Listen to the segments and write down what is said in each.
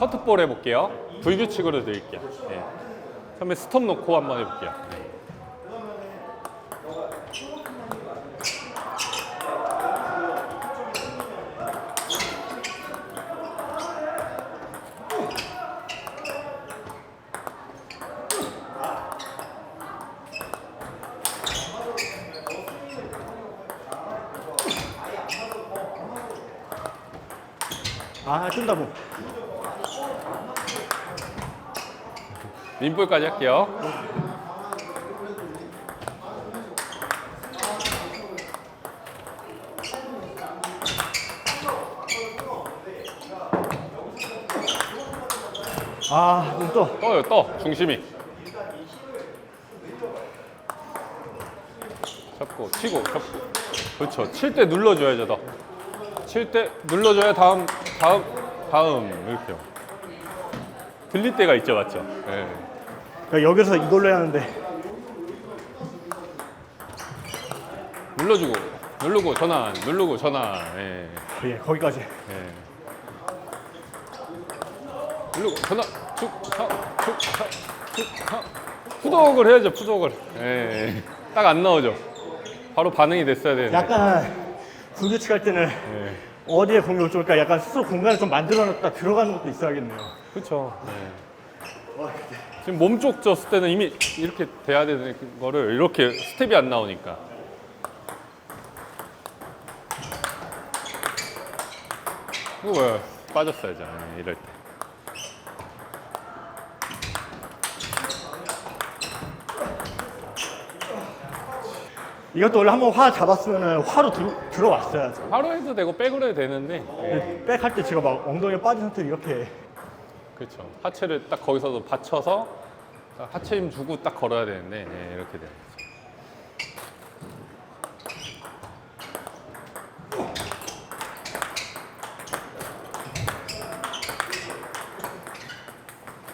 커트볼 해볼게요. 불규칙으로 드릴게요. 예. 처음에 스톱 놓고 한번 해볼게요. 네. 아 뜬다고. 림볼까지 할게요. 아 눈 떠. 떠요, 떠. 중심이. 잡고, 치고, 잡고. 그렇죠. 칠 때 눌러줘야죠, 더. 칠 때 눌러줘야 다음, 다음, 다음. 이렇게요. 들릴 때가 있죠, 맞죠? 예. 그러니까 여기서 이걸로 해야 하는데. 눌러주고, 누르고, 전환, 누르고, 전환. 예. 예 거기까지. 예. 누르고, 전환, 축, 하, 축, 하, 축, 하. 푸독을 해야죠, 푸독을. 예. 딱안 나오죠. 바로 반응이 됐어야 되는데. 약간 불규칙 할 때는 예. 어디에 공이 올 좋을까 약간 스스로 공간을 좀 만들어 놨다 들어가는 것도 있어야겠네요. 그렇죠. 지금 몸쪽 졌을 때는 이미 이렇게 돼야 되는 거를 이렇게 스텝이 안 나오니까. 이거 왜 빠졌어야죠. 예, 이럴 때. 이것도 원래 한번 화 잡았으면 화로 들, 들어왔어야죠. 바로 해도 되고 백으로 해도 되는데. 예, 백할 때 제가 막 엉덩이에 빠진 상태로 이렇게 그렇죠. 하체를 딱 거기서도 받쳐서 하체 힘 주고 딱 걸어야 되는데 예, 이렇게 돼요.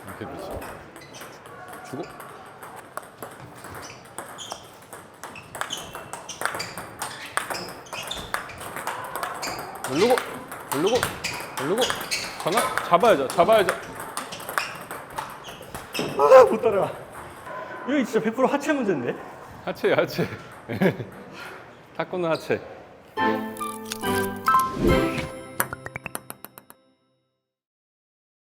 이렇게 되죠. 주고 누르고 누르고 누르고 전화 잡아야죠 잡아야죠 아, 못 따라가. 이거 진짜 100% 하체 문제인데? 하체 하체 탁구는 하체